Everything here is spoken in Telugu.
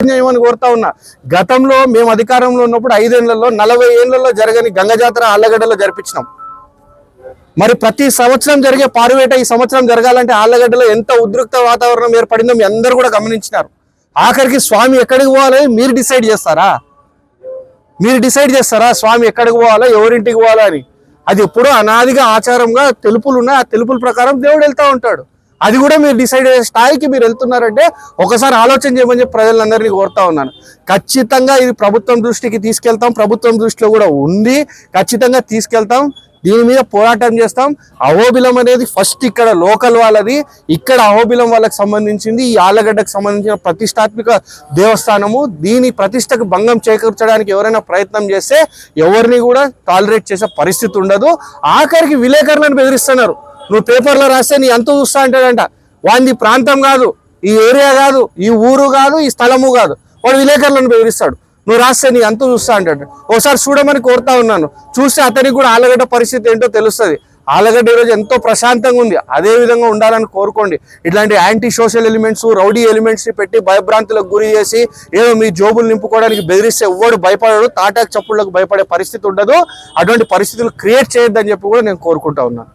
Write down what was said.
చేయమని కోరుతా ఉన్నా గతంలో మేము అధికారంలో ఉన్నప్పుడు ఐదేళ్ళలో నలభై ఏళ్ళలో జరగని గంగ జాతర ఆళ్ళగడ్డలో జరిపించినాం. మరి ప్రతి సంవత్సరం జరిగే పారువేట ఈ సంవత్సరం జరగాలంటే ఆళ్ళగడ్డలో ఎంత ఉద్రిక్త వాతావరణం ఏర్పడిందో మీ అందరూ కూడా గమనించినారు. ఆఖరికి స్వామి ఎక్కడికి పోవాలి? మీరు డిసైడ్ చేస్తారా? మీరు డిసైడ్ చేస్తారా? స్వామి ఎక్కడికి పోవాలా? ఎవరింటికి పోవాలా అని. అది ఎప్పుడూ అనాదిగా ఆచారంగా తెలుపులు ఉన్నాయి ఆ తెలుపుల ప్రకారం దేవుడు వెళ్తా ఉంటాడు. అది కూడా మీరు డిసైడ్ అయ్యే స్థాయికి మీరు వెళ్తున్నారంటే ఒకసారి ఆలోచన చేయమని చెప్పి ప్రజలందరినీ కోరుతా ఉన్నాను. ఖచ్చితంగా ఇది ప్రభుత్వం దృష్టికి తీసుకెళ్తాం ప్రభుత్వం దృష్టిలో కూడా ఉంది. ఖచ్చితంగా తీసుకెళ్తాం దీని మీద పోరాటం చేస్తాం. అహోబిలం అనేది ఫస్ట్ ఇక్కడ లోకల్ వాళ్ళది. ఇక్కడ అహోబిలం వాళ్ళకి సంబంధించింది ఈ ఆలగడ్డకు సంబంధించిన ప్రతిష్టాత్మక దేవస్థానము. దీని ప్రతిష్టకు భంగం చేకూర్చడానికి ఎవరైనా ప్రయత్నం చేస్తే ఎవరిని కూడా టాలరేట్ చేసే పరిస్థితి ఉండదు. ఆఖరికి విలేకరులను బెదిరిస్తున్నారు. నువ్వు పేపర్లో రాస్తే నీ ఎంత చూస్తా అంటాడంట. వాంది ప్రాంతం కాదు ఈ ఏరియా కాదు ఈ ఊరు కాదు ఈ స్థలము కాదు. వాడు విలేకరులను వివరిస్తాడు నువ్వు రాస్తే నీ అంత చూస్తా అంటాడు. ఒకసారి చూడమని కోరుతా ఉన్నాను. చూస్తే అతనికి కూడా ఆలగడ్డ పరిస్థితి ఏంటో తెలుస్తుంది. ఆలగడ్డ ఈరోజు ఎంతో ప్రశాంతంగా ఉంది. అదే విధంగా ఉండాలని కోరుకోండి. ఇట్లాంటి anti social elements rowdy elements పెట్టి భయభ్రాంతులకు గురి చేసి ఏదో మీ జోబులు నింపుకోవడానికి బెదిరిస్తే ఎవ్వడు భయపడడు తాటాకు చప్పుళ్ళకు భయపడే పరిస్థితి ఉండదు. అటువంటి పరిస్థితులు క్రియేట్ చేయొద్దని చెప్పి కూడా నేను కోరుకుంటా ఉన్నాను.